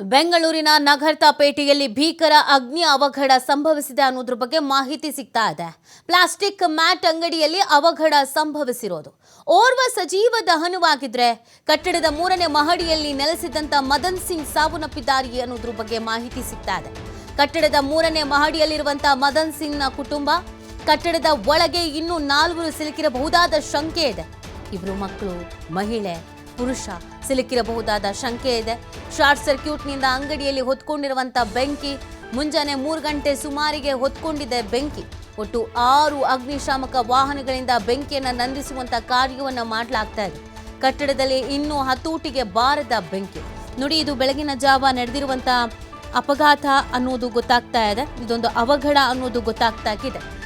ಬೆಂಗಳೂರಿನ ನಗರ್ತಾಪೇಟೆಯಲ್ಲಿ ಭೀಕರ ಅಗ್ನಿ ಅವಘಡ ಸಂಭವಿಸಿದೆ ಅನ್ನೋದ್ರ ಬಗ್ಗೆ ಮಾಹಿತಿ ಸಿಗ್ತಾ ಇದೆ. ಪ್ಲಾಸ್ಟಿಕ್ ಮ್ಯಾಟ್ ಅಂಗಡಿಯಲ್ಲಿ ಅವಘಡ ಸಂಭವಿಸಿರೋದು. ಓರ್ವ ಸಜೀವ ದಹನವಾಗಿದ್ರೆ ಕಟ್ಟಡದ ಮೂರನೇ ಮಹಡಿಯಲ್ಲಿ ನೆಲೆಸಿದಂತ ಮದನ್ ಸಿಂಗ್ ಸಾವನ್ನಪ್ಪಿದ್ದಾರೆ ಅನ್ನೋದ್ರ ಬಗ್ಗೆ ಮಾಹಿತಿ ಸಿಗ್ತಾ ಇದೆ. ಕಟ್ಟಡದ ಮೂರನೇ ಮಹಡಿಯಲ್ಲಿರುವಂತಹ ಮದನ್ ಸಿಂಗ್ನ ಕುಟುಂಬ ಕಟ್ಟಡದ ಒಳಗೆ ಇನ್ನೂ ನಾಲ್ವರು ಸಿಲುಕಿರಬಹುದಾದ ಶಂಕೆ ಇದೆ. ಇಬ್ರು ಮಕ್ಕಳು, ಮಹಿಳೆ ಪುರುಷ ಸಿಲುಕಿರಬಹುದಾದ ಶಂಕೆ ಇದೆ. ಶಾರ್ಟ್ ಸರ್ಕ್ಯೂಟ್ನಿಂದ ಅಂಗಡಿಯಲ್ಲಿ ಹೊತ್ಕೊಂಡಿರುವಂಥ ಬೆಂಕಿ, ಮುಂಜಾನೆ ಮೂರು ಗಂಟೆ ಸುಮಾರಿಗೆ ಹೊತ್ಕೊಂಡಿದೆ ಬೆಂಕಿ. ಒಟ್ಟು ಆರು ಅಗ್ನಿಶಾಮಕ ವಾಹನಗಳಿಂದ ಬೆಂಕಿಯನ್ನು ನಂದಿಸುವಂತ ಕಾರ್ಯವನ್ನು ಮಾಡಲಾಗ್ತಾ ಇದೆ. ಕಟ್ಟಡದಲ್ಲಿ ಇನ್ನೂ ಹತೋಟಿಗೆ ಬಾರದ ಬೆಂಕಿ. ನೋಡಿ, ಇದು ಬೆಳಗಿನ ಜಾವ ನಡೆದಿರುವಂತ ಅಪಘಾತ ಅನ್ನೋದು ಗೊತ್ತಾಗ್ತಾ ಇದೆ. ಇದೊಂದು ಅವಘಡ ಅನ್ನೋದು ಗೊತ್ತಾಗ್ತಾ ಇದೆ.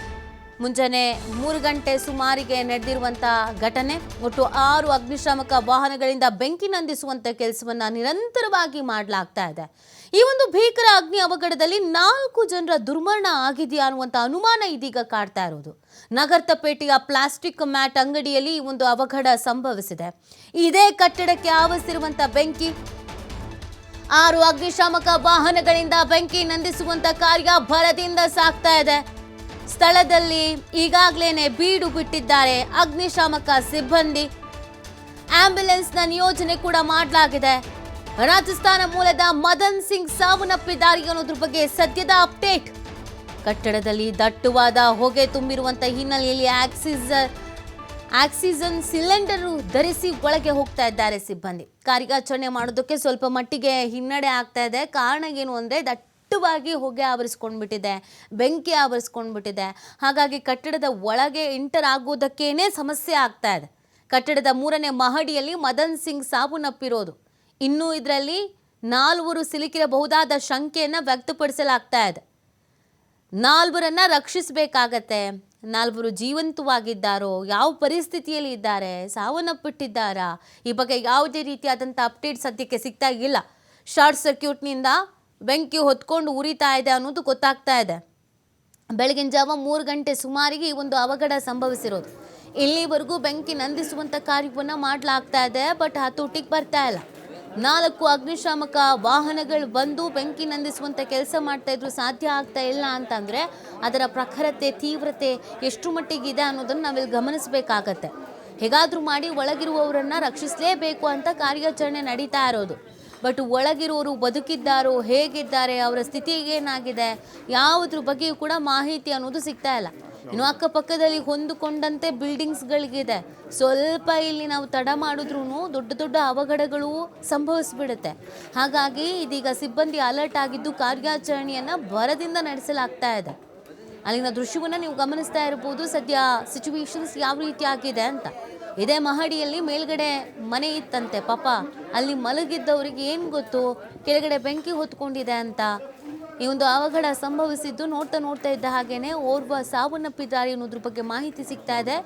ಮುಂಜಾನೆ ಮೂರು ಗಂಟೆ ಸುಮಾರಿಗೆ ನಡೆದಿರುವಂಥ ಘಟನೆ. ಒಟ್ಟು ಆರು ಅಗ್ನಿಶಾಮಕ ವಾಹನಗಳಿಂದ ಬೆಂಕಿ ನಂದಿಸುವಂಥ ಕೆಲಸವನ್ನು ನಿರಂತರವಾಗಿ ಮಾಡಲಾಗ್ತಾ ಇದೆ. ಈ ಒಂದು ಭೀಕರ ಅಗ್ನಿ ಅವಘಡದಲ್ಲಿ ನಾಲ್ಕು ಜನರ ದುರ್ಮರಣ ಆಗಿದೆಯಾ ಅನ್ನುವಂಥ ಅನುಮಾನ ಇದೀಗ ಕಾಡ್ತಾ ಇರೋದು. ನಗರ್ತಪೇಟೆಯ ಪ್ಲಾಸ್ಟಿಕ್ ಮ್ಯಾಟ್ ಅಂಗಡಿಯಲ್ಲಿ ಈ ಒಂದು ಅವಘಡ ಸಂಭವಿಸಿದೆ. ಇದೇ ಕಟ್ಟಡಕ್ಕೆ ಆವರಿಸಿರುವಂಥ ಬೆಂಕಿ, ಆರು ಅಗ್ನಿಶಾಮಕ ವಾಹನಗಳಿಂದ ಬೆಂಕಿ ನಂದಿಸುವಂತ ಕಾರ್ಯ ಭರದಿಂದ ಸಾಗ್ತಾ ಇದೆ. ಸ್ಥಳದಲ್ಲಿ ಈಗಾಗಲೇ ಬೀಡು ಬಿಟ್ಟಿದ್ದಾರೆ ಅಗ್ನಿಶಾಮಕ ಸಿಬ್ಬಂದಿ. ಆಂಬ್ಯುಲೆನ್ಸ್ನ ನಿಯೋಜನೆ ಕೂಡ ಮಾಡಲಾಗಿದೆ. ರಾಜಸ್ಥಾನ ಮೂಲದ ಮದನ್ ಸಿಂಗ್ ಸಾವನ್ನಪ್ಪಿದ್ದಾರೆ ಅನ್ನೋದ್ರ ಬಗ್ಗೆ ಸದ್ಯದ ಅಪ್ಡೇಟ್. ಕಟ್ಟಡದಲ್ಲಿ ದಟ್ಟವಾದ ಹೊಗೆ ತುಂಬಿರುವಂತ ಹಿನ್ನೆಲೆಯಲ್ಲಿ ಆಕ್ಸಿಸ್, ಆಕ್ಸಿಜನ್ ಸಿಲಿಂಡರ್ ಧರಿಸಿ ಒಳಗೆ ಹೋಗ್ತಾ ಇದ್ದಾರೆ ಸಿಬ್ಬಂದಿ. ಕಾರ್ಯಾಚರಣೆ ಮಾಡೋದಕ್ಕೆ ಸ್ವಲ್ಪ ಮಟ್ಟಿಗೆ ಹಿನ್ನಡೆ ಆಗ್ತಾ ಇದೆ. ಕಾರಣ ಏನು ಅಂದರೆ ದಟ್ಟವಾಗಿ ಹೊಗೆ ಆವರಿಸ್ಕೊಂಡ್ಬಿಟ್ಟಿದೆ, ಬೆಂಕಿ ಆವರಿಸ್ಕೊಂಡ್ಬಿಟ್ಟಿದೆ. ಹಾಗಾಗಿ ಕಟ್ಟಡದ ಒಳಗೆ ಎಂಟರ್ ಆಗೋದಕ್ಕೇನೆ ಸಮಸ್ಯೆ ಆಗ್ತಾ ಇದೆ. ಕಟ್ಟಡದ ಮೂರನೇ ಮಹಡಿಯಲ್ಲಿ ಮದನ್ ಸಿಂಗ್ ಸಾವನ್ನಪ್ಪಿರೋದು ಇನ್ನೂ ಇದರಲ್ಲಿ ನಾಲ್ವರು ಸಿಲುಕಿರಬಹುದಾದ ಶಂಕೆಯನ್ನು ವ್ಯಕ್ತಪಡಿಸಲಾಗ್ತಾ ಇದೆ. ನಾಲ್ವರನ್ನ ರಕ್ಷಿಸಬೇಕಾಗತ್ತೆ. ನಾಲ್ವರು ಜೀವಂತವಾಗಿದ್ದಾರೋ, ಯಾವ ಪರಿಸ್ಥಿತಿಯಲ್ಲಿ ಇದ್ದಾರೆ, ಸಾವನ್ನಪ್ಪಿಟ್ಟಿದ್ದಾರಾ, ಈ ಬಗ್ಗೆ ಯಾವುದೇ ರೀತಿಯಾದಂಥ ಅಪ್ಡೇಟ್ ಸದ್ಯಕ್ಕೆ ಸಿಗ್ತಾ ಇಲ್ಲ. ಶಾರ್ಟ್ ಸರ್ಕ್ಯೂಟ್ನಿಂದ ಬೆಂಕಿ ಹೊತ್ಕೊಂಡು ಉರಿತಾ ಇದೆ ಅನ್ನೋದು ಗೊತ್ತಾಗ್ತಾ ಇದೆ. ಬೆಳಗಿನ ಜಾವ ಮೂರು ಗಂಟೆ ಸುಮಾರಿಗೆ ಈ ಒಂದು ಅವಘಡ ಸಂಭವಿಸಿರೋದು. ಇಲ್ಲಿವರೆಗೂ ಬೆಂಕಿ ನಂದಿಸುವಂಥ ಕಾರ್ಯವನ್ನು ಮಾಡಲಾಗ್ತಾ ಇದೆ, ಬಟ್ ಹತೋಟಿಗೆ ಬರ್ತಾ ಇಲ್ಲ. ನಾಲ್ಕು ಅಗ್ನಿಶಾಮಕ ವಾಹನಗಳು ಬಂದು ಬೆಂಕಿ ನಂದಿಸುವಂಥ ಕೆಲಸ ಮಾಡ್ತಾ ಇದ್ರು, ಸಾಧ್ಯ ಆಗ್ತಾ ಇಲ್ಲ ಅಂತಂದರೆ ಅದರ ಪ್ರಖರತೆ, ತೀವ್ರತೆ ಎಷ್ಟು ಮಟ್ಟಿಗಿದೆ ಅನ್ನೋದನ್ನು ನಾವಿಲ್ಲಿ ಗಮನಿಸಬೇಕಾಗತ್ತೆ. ಹೇಗಾದರೂ ಮಾಡಿ ಒಳಗಿರುವವರನ್ನು ರಕ್ಷಿಸಲೇಬೇಕು ಅಂತ ಕಾರ್ಯಾಚರಣೆ ನಡೀತಾ ಇರೋದು. ಬಟ್ ಒಳಗಿರೋರು ಬದುಕಿದ್ದಾರೋ ಹೇಗಿದ್ದಾರೆ, ಅವರ ಸ್ಥಿತಿ ಏನಾಗಿದೆ, ಯಾವುದ್ರ ಬಗ್ಗೆಯೂ ಕೂಡ ಮಾಹಿತಿ ಅನ್ನೋದು ಸಿಗ್ತಾ ಇಲ್ಲ. ಇನ್ನು ಅಕ್ಕಪಕ್ಕದಲ್ಲಿ ಹೊಂದಿಕೊಂಡಂತೆ ಬಿಲ್ಡಿಂಗ್ಸ್ಗಳಿಗಿದೆ. ಸ್ವಲ್ಪ ಇಲ್ಲಿ ನಾವು ತಡ ಮಾಡಿದ್ರೂ ದೊಡ್ಡ ದೊಡ್ಡ ಅವಘಡಗಳು ಸಂಭವಿಸ್ಬಿಡುತ್ತೆ. ಹಾಗಾಗಿ ಇದೀಗ ಸಿಬ್ಬಂದಿ ಅಲರ್ಟ್ ಆಗಿದ್ದು ಕಾರ್ಯಾಚರಣೆಯನ್ನು ಭರದಿಂದ ನಡೆಸಲಾಗ್ತಾ ಇದೆ. ಅಲ್ಲಿನ ದೃಶ್ಯವನ್ನು ನೀವು ಗಮನಿಸ್ತಾ ಇರ್ಬೋದು. ಸದ್ಯ ಸಿಚುವೇಶನ್ಸ್ ಯಾವ ರೀತಿ ಆಗಿದೆ ಅಂತ. ಇದೇ ಮಹಡಿಯಲ್ಲಿ ಮೇಲ್ಗಡೆ ಮನೆ ಇತ್ತಂತೆ, ಪಾಪ. ಅಲ್ಲಿ ಮಲಗಿದ್ದವರಿಗೆ ಏನು ಗೊತ್ತು? ಕೆಳಗಡೆ ಬೆಂಕಿ ಹೊತ್ಕೊಂಡಿದೆ ಅಂತ. ಈ ಒಂದು ಅವಘಡ ಸಂಭವಿಸಿದ್ದು ನೋಡ್ತಾ ನೋಡ್ತಾ ಇದ್ದ ಹಾಗೇನೆ ಓರ್ವ ಸಾವನ್ನಪ್ಪಿದ್ದಾರೆ ಅನ್ನೋದ್ರ ಬಗ್ಗೆ ಮಾಹಿತಿ ಸಿಗ್ತಾ ಇದೆ.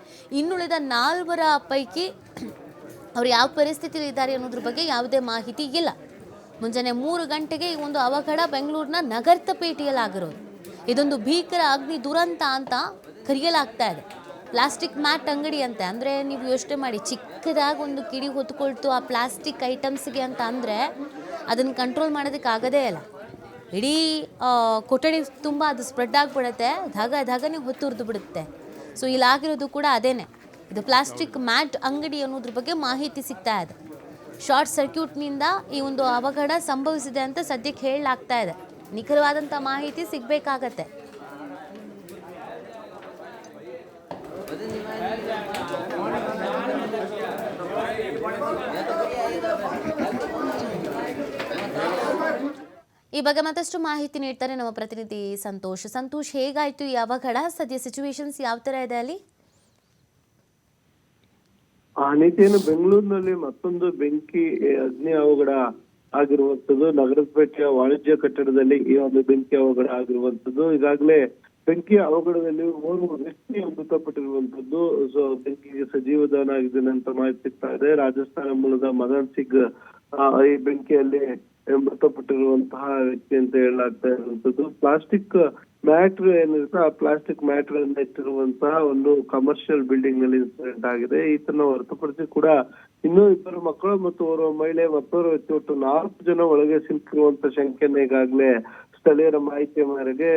ಇನ್ನುಳಿದ ನಾಲ್ವರ ಪೈಕಿ ಅವ್ರು ಯಾವ ಪರಿಸ್ಥಿತಿಯಲ್ಲಿ ಇದ್ದಾರೆ ಅನ್ನೋದ್ರ ಬಗ್ಗೆ ಯಾವುದೇ ಮಾಹಿತಿ ಇಲ್ಲ. ಮುಂಜಾನೆ ಮೂರು ಗಂಟೆಗೆ ಈ ಒಂದು ಅವಘಡ ಬೆಂಗಳೂರಿನ ನಗರ್ತಪೇಟೆಯಲ್ಲಿ ಪೇಟೆಯಲ್ಲಾಗಿರೋದು. ಇದೊಂದು ಭೀಕರ ಅಗ್ನಿ ದುರಂತ ಅಂತ ಕರೆಯಲಾಗ್ತಾ ಇದೆ. ಪ್ಲಾಸ್ಟಿಕ್ ಮ್ಯಾಟ್ ಅಂಗಡಿ ಅಂತ. ಅಂದರೆ ನೀವು ಯೋಚನೆ ಮಾಡಿ, ಚಿಕ್ಕದಾಗಿ ಒಂದು ಕಿಡಿ ಹೊತ್ಕೊಳ್ತು ಆ ಪ್ಲಾಸ್ಟಿಕ್ ಐಟಮ್ಸ್ಗೆ ಅಂತ ಅಂದರೆ ಅದನ್ನು ಕಂಟ್ರೋಲ್ ಮಾಡೋದಕ್ಕೆ ಆಗೋದೇ ಇಲ್ಲ. ಇಡೀ ಕೊಠಡಿ ತುಂಬ ಅದು ಸ್ಪ್ರೆಡ್ ಆಗಿಬಿಡುತ್ತೆ. ಧಗ ಧಗನೆ ಹೊತ್ತುರಿದು ಬಿಡುತ್ತೆ. ಸೊ ಇಲ್ಲಾಗಿರೋದು ಕೂಡ ಅದೇನೆ. ಇದು ಪ್ಲಾಸ್ಟಿಕ್ ಮ್ಯಾಟ್ ಅಂಗಡಿ ಅನ್ನೋದ್ರ ಬಗ್ಗೆ ಮಾಹಿತಿ ಸಿಗ್ತಾ ಇದೆ. ಶಾರ್ಟ್ ಸರ್ಕ್ಯೂಟ್ನಿಂದ ಈ ಒಂದು ಅವಘಡ ಸಂಭವಿಸಿದೆ ಅಂತ ಸದ್ಯಕ್ಕೆ ಹೇಳಲಾಗ್ತಾ ಇದೆ. ನಿಖರವಾದಂಥ ಮಾಹಿತಿ ಸಿಗಬೇಕಾಗತ್ತೆ. ಈ ಬಗ್ಗೆ ಮತ್ತಷ್ಟು ಮಾಹಿತಿ ನೀಡ್ತಾರೆ ನಮ್ಮ ಪ್ರತಿನಿಧಿ ಸಂತೋಷ್. ಸಂತೋಷ್, ಹೇಗಾಯ್ತು ಈ ಅವಘಡ? ಸದ್ಯ ಸಿಚುವೇಶನ್ಸ್ ಯಾವ ತರ ಇದೆ ಅಲ್ಲಿ? ಆ ನೀತಿಯನ್ನು ಬೆಂಗಳೂರಿನಲ್ಲಿ ಮತ್ತೊಂದು ಬೆಂಕಿ ಅಗ್ನಿ ಅವಘಡ ಆಗಿರುವಂತದ್ದು ನಗರಪೇಟೆಯ ವಾಣಿಜ್ಯ ಕಟ್ಟಡದಲ್ಲಿ ಈ ಒಂದು ಬೆಂಕಿ ಅವಘಡ ಆಗಿರುವಂತದ್ದು ಈಗಾಗಲೇ ಬೆಂಕಿ ಅವಘಡದಲ್ಲಿ ಓರ್ವ ವ್ಯಕ್ತಿ ಮೃತಪಟ್ಟಿರುವಂತದ್ದು ಸೊ, ಬೆಂಕಿಗೆ ಸಜೀವದಾನ ಆಗಿದ್ದಾನೆ ಅಂತ ಮಾಹಿತಿ ಸಿಗ್ತಾ ಇದೆ. ರಾಜಸ್ಥಾನ ಮೂಲದ ಮದನ್ ಸಿಂಗ್ ಈ ಬೆಂಕಿಯಲ್ಲಿ ಮೃತಪಟ್ಟಿರುವಂತಹ ವ್ಯಕ್ತಿ ಅಂತ ಹೇಳಲಾಗ್ತಾ ಇರುವಂತದ್ದು ಪ್ಲಾಸ್ಟಿಕ್ ಮ್ಯಾಟ್ರ್ ಏನಿರುತ್ತೆ ಆ ಪ್ಲಾಸ್ಟಿಕ್ ಮ್ಯಾಟ್ರ್ ಗಳನ್ನ ಇಟ್ಟಿರುವಂತಹ ಒಂದು ಕಮರ್ಷಿಯಲ್ ಬಿಲ್ಡಿಂಗ್ನಲ್ಲಿ ಇನ್ಸಿಡೆಂಟ್ ಆಗಿದೆ ಈತನ ಹೊರತುಪಡಿಸಿ ಕೂಡ ಇನ್ನೂ ಇಬ್ಬರು ಮಕ್ಕಳು ಮತ್ತು ಓರ್ವ ಮಹಿಳೆ ಮತ್ತೋರ್ವ ವ್ಯಕ್ತಿ ಒಟ್ಟು ನಾಲ್ಕು ಜನ ಒಳಗೆ ಸಿಲುಕಿರುವಂತ ಶಂಕೆಯನ್ನ ಈಗಾಗಲೇ ಸ್ಥಳೀಯರ ಮಾಹಿತಿಯ ಮೇರೆಗೆ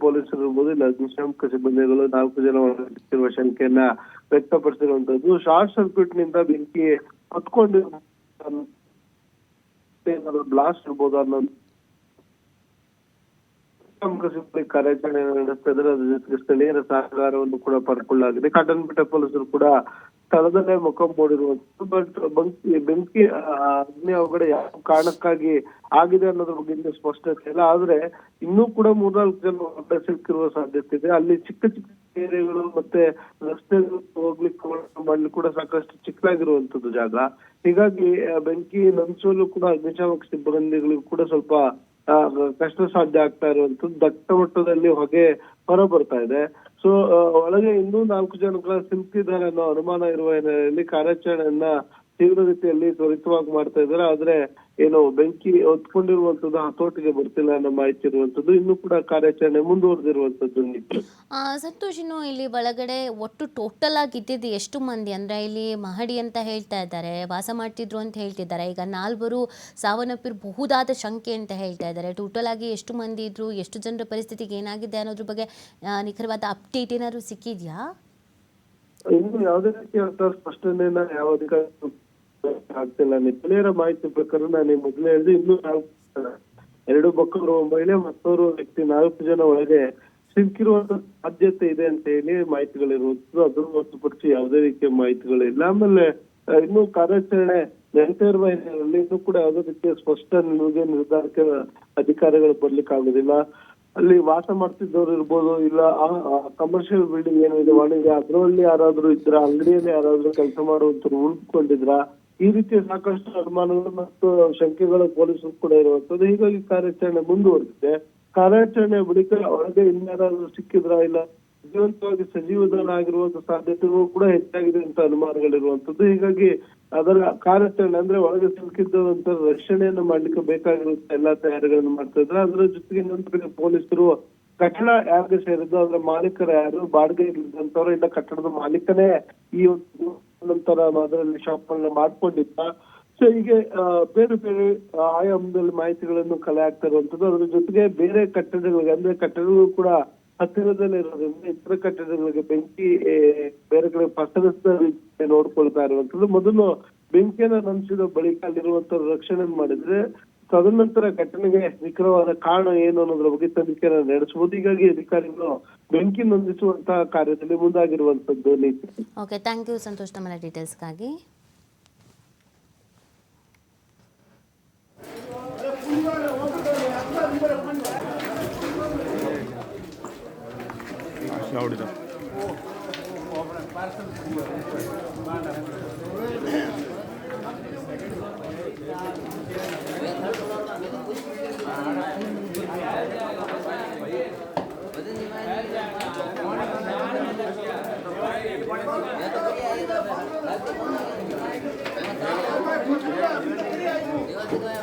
ಪೊಲೀಸರು ಇರ್ಬೋದು ಇಲ್ಲ ಅಗ್ನಿಶಾಮಕ ಸಿಬ್ಬಂದಿಗಳು ನಾಲ್ಕು ಜನ ಒಳಗೆ ಸಿಕ್ಕಿರುವ ಶಂಕೆಯನ್ನ ವ್ಯಕ್ತಪಡಿಸಿರುವಂತದ್ದು ಶಾರ್ಟ್ ಸರ್ಕ್ಯೂಟ್ನಿಂದ ಬೆಂಕಿ ಹೊತ್ಕೊಂಡು ಬ್ಲಾಸ್ಟ್ ಇರ್ಬೋದು ಅನ್ನೋದು ಕಾರ್ಯಾಚರಣೆ ನಡೆಸ್ತಾ ಇದ್ದಾರೆ ಅದ್ರ ಜೊತೆಗೆ ಸ್ಥಳೀಯರ ಸಹಕಾರವನ್ನು ಕೂಡ ಪಡ್ಕೊಳ್ಳಲಾಗಿದೆ. ಕಾಟನ್ ಬೆಟ್ಟ ಪೊಲೀಸರು ಕೂಡ ಸ್ಥಳದಲ್ಲೇ ಮುಖ ಮೂಡಿರುವಂತದ್ದು ಬಟ್ ಬೆಂಕಿ ಬೆಂಕಿ ಅಗ್ನಿ ಅವಘಡ ಯಾವ ಕಾರಣಕ್ಕಾಗಿ ಆಗಿದೆ ಅನ್ನೋದ್ರ ಬಗ್ಗೆ ಇನ್ನೂ ಸ್ಪಷ್ಟತೆ ಇಲ್ಲ. ಆದ್ರೆ ಇನ್ನೂ ಕೂಡ ಮೂರ್ನಾಲ್ಕು ಜನ ಸಿಕ್ಕಿರುವ ಸಾಧ್ಯತೆ ಇದೆ. ಅಲ್ಲಿ ಚಿಕ್ಕ ಚಿಕ್ಕ ಏರಿಯಾಗಳು ಮತ್ತೆ ರಸ್ತೆಗಳು ಮಾಡ್ಲಿಕ್ಕೆ ಕೂಡ ಸಾಕಷ್ಟು ಚಿಕ್ಕದಾಗಿರುವಂತದ್ದು ಜಾಗ. ಹೀಗಾಗಿ ಬೆಂಕಿ, ನಂಚಲು ಕೂಡ ಅಗ್ನಿಶಾಮಕ ಸಿಬ್ಬಂದಿಗಳಿಗೂ ಕೂಡ ಸ್ವಲ್ಪ ಕಷ್ಟ ಸಾಧ್ಯ ಆಗ್ತಾ ಇರುವಂತದ್ದು. ದಟ್ಟ ಮಟ್ಟದಲ್ಲಿ ಹೊಗೆ ಹೊರ ಬರ್ತಾ ಇದೆ. ಸೊ ಒಳಗೆ ಇನ್ನೂ ನಾಲ್ಕು ಜನಗಳ ಸಿಲುಕಿದ್ದಾರೆ ಅನ್ನೋ ಅನುಮಾನ ಇರುವ ಹಿನ್ನೆಲೆಯಲ್ಲಿ ಕಾರ್ಯಾಚರಣೆಯನ್ನ ತೀವ್ರ ರೀತಿಯಲ್ಲಿ ತ್ವರಿತವಾಗಿ ಮಾಡ್ತಾ ಇದ್ದಾರೆ. ಆದ್ರೆ ಏನು ಬೆಂಕಿ ಹೊತ್ಕೊಂಡಿರುವಂತದ್ದು ಹತೋಟಿಗೆ ಬರ್ತಿಲ್ಲ ಅನ್ನೋ ಮಾಹಿತಿ ಇರುವಂತದ್ದು ಇನ್ನೂ ಕೂಡ ಕಾರ್ಯಾಚರಣೆ ಮುಂದುವರೆದಿರುವಂತದ್ದು ಆ, ಸಂತೋಷ್ ಇನ್ನು ಇಲ್ಲಿ ಒಳಗಡೆ ಒಟ್ಟು ಟೋಟಲ್ ಆಗಿ ಇದ್ದಿದ್ದು ಎಷ್ಟು ಮಂದಿ? ಅಂದ್ರೆ ಇಲ್ಲಿ ಮಹಡಿ ಅಂತ ಹೇಳ್ತಾ ಇದ್ದಾರೆ ವಾಸ ಮಾಡ್ತಿದ್ರು ಅಂತ ಹೇಳ್ತಿದ್ದಾರೆ. ಈಗ ನಾಲ್ವರು ಸಾವನ್ನಪ್ಪಿರಬಹುದಾದ ಶಂಕೆ ಅಂತ ಹೇಳ್ತಾ ಇದ್ದಾರೆ. ಟೋಟಲ್ ಆಗಿ ಎಷ್ಟು ಮಂದಿ ಇದ್ರು ಎಷ್ಟು ಜನರ ಪರಿಸ್ಥಿತಿಗೆ ಏನಾಗಿದೆ ಅನ್ನೋದ್ರ ಬಗ್ಗೆ ಆ, ನಿಖರವಾದ ಅಪ್ಡೇಟ್ ಏನಾದ್ರು ಸಿಕ್ಕಿದ್ಯಾ? ಇನ್ನು ಯಾವುದೇ ರೀತಿಯ ಸ್ಪಷ್ಟನೆಯನ್ನ ಯಾವ ಅಧಿಕಾರಿ ಆಗ್ತಿಲ್ಲ. ಸ್ಥಳೀಯರ ಮಾಹಿತಿ ಪ್ರಕಾರ ನಾನು ಮೊದಲೇ ಹೇಳಿದೆ ಇನ್ನೂ ನಾಲ್ಕು ಎರಡು ಮಕ್ಕಳು, ಮಹಿಳೆ ಮತ್ತೋರ್ವ ವ್ಯಕ್ತಿ, ನಾಲ್ಕು ಜನ ಒಳಗೆ ಸಿಕ್ಕಿರುವಂತ ಸಾಧ್ಯತೆ ಇದೆ ಅಂತ ಹೇಳಿ ಮಾಹಿತಿಗಳಿರುವಂತದ್ದು. ಅದ್ರ ಹೊರತುಪಡಿಸಿ ಯಾವುದೇ ರೀತಿಯ ಮಾಹಿತಿಗಳಿಲ್ಲ. ಆಮೇಲೆ ಇನ್ನು ಕಾರ್ಯಾಚರಣೆ ನಡೀತಾ ಇರುವ ಹಿನ್ನೆಲೆಯಲ್ಲಿ ಇನ್ನೂ ಕೂಡ ಯಾವುದೇ ರೀತಿಯ ಸ್ಪಷ್ಟ ನಿಮಗೆ ನಿರ್ಧಾರಕ್ಕೆ ಅಧಿಕಾರಿಗಳು ಬರ್ಲಿಕ್ಕೆ ಆಗುದಿಲ್ಲ ಅಲ್ಲಿ ವಾಸ ಮಾಡ್ತಿದ್ದವ್ರು ಇರ್ಬೋದು ಇಲ್ಲ ಕಮರ್ಷಿಯಲ್ ಬಿಲ್ಡಿಂಗ್ ಏನಿದೆ ವಾಣಿಜ್ಯ. ಅದರಲ್ಲಿ ಯಾರಾದ್ರೂ ಇದ್ರ, ಅಂಗಡಿಯಲ್ಲಿ ಯಾರಾದ್ರೂ ಕೆಲಸ ಮಾಡುವಂತರು ಉಳ್ಕೊಂಡಿದ್ರ? ಈ ರೀತಿಯ ಸಾಕಷ್ಟು ಅನುಮಾನಗಳು ಮತ್ತು ಶಂಕೆಗಳು ಪೊಲೀಸರು ಕೂಡ ಇರುವಂತದ್ದು. ಹೀಗಾಗಿ ಕಾರ್ಯಾಚರಣೆ ಮುಂದುವರೆದಿದೆ. ಕಾರ್ಯಾಚರಣೆ ಬಳಿಕ ಒಳಗೆ ಇನ್ಯಾರಾದ್ರೂ ಸಿಕ್ಕಿದ್ರ ಇಲ್ಲ? ಜೀವಂತವಾಗಿ ಸಜೀವದನಾಗಿರುವಂತ ಸಾಧ್ಯತೆಗಳು ಕೂಡ ಹೆಚ್ಚಾಗಿದೆ ಅಂತ ಅನುಮಾನಗಳಿರುವಂತದ್ದು. ಹೀಗಾಗಿ ಅದರ ಕಾರ್ಯಾಚರಣೆ ಅಂದ್ರೆ ಒಳಗೆ ಸಿಲುಕಿದ್ದಂತ ರಕ್ಷಣೆಯನ್ನು ಮಾಡ್ಲಿಕ್ಕೆ ಬೇಕಾಗಿರುವಂತ ಎಲ್ಲಾ ತಯಾರಿಗಳನ್ನು ಮಾಡ್ತಾ ಇದ್ರೆ ಅದರ ಜೊತೆಗೆ ನಂತರ ಪೊಲೀಸರು ಕಟ್ಟಡ ಯಾರಿಗೆ ಸೇರಿದ್ದು, ಅದರ ಮಾಲೀಕರು ಯಾರು? ಬಾಡಿಗೆ ಇಲ್ಲದಂತವ್ರು ಇಲ್ಲ ಕಟ್ಟಡದ ಮಾಲೀಕನೇ ಈ ಒಂದು ನಂತರ ಅದರಲ್ಲಿ ಶಾಪ್ ಮಾಡ್ಕೊಂಡಿದ್ದ. ಸೊ ಹೀಗೆ ಬೇರೆ ಬೇರೆ ಆಯಾಮದಲ್ಲಿ ಮಾಹಿತಿಗಳನ್ನು ಕಲೆ ಆಗ್ತಾ ಇರುವಂತದ್ದು ಅದ್ರ ಜೊತೆಗೆ ಬೇರೆ ಕಟ್ಟಡಗಳಿಗೆ, ಅಂದ್ರೆ ಕಟ್ಟಡಗಳು ಕೂಡ ಹತ್ತಿರದಲ್ಲಿ ಇರೋದ್ರಿಂದ ಇತರ ಕಟ್ಟಡಗಳಿಗೆ ಬೆಂಕಿ ಬೇರೆ ಕಡೆ ಪಸರಿಸಿದ ನೋಡ್ಕೊಳ್ತಾ ಇರುವಂತದ್ದು ಮೊದಲು ಬೆಂಕಿಯನ್ನ ನಂಬಿಸಿದ ಬಳಿಕ ಅಲ್ಲಿರುವಂತ ರಕ್ಷಣೆ ಮಾಡಿದ್ರೆ ತದನಂತರ ಘಟನೆಗೆ ನಿಖರವಾದ ಕಾರಣ ಏನು ಅನ್ನೋದ್ರ ಬಗ್ಗೆ ತನಿಖೆ ನಡೆಸಬಹುದು. ಹೀಗಾಗಿ ಅಧಿಕಾರಿಗಳು ಬೆಂಕಿ ನಂದಿಸುವಂತಹ ಕಾರ್ಯದಲ್ಲಿ ಮುಂದಾಗಿರುವಂತದ್ದು ನೀತಿ. ಓಕೆ ಥ್ಯಾಂಕ್ ಯು ಸಂತೋಷ್ ತಮ್ಮ ಡೀಟೇಲ್ಸ್ಗಾಗಿ ನೋಡಿದ ಪಾರ್ಸಲ್ ભાઈ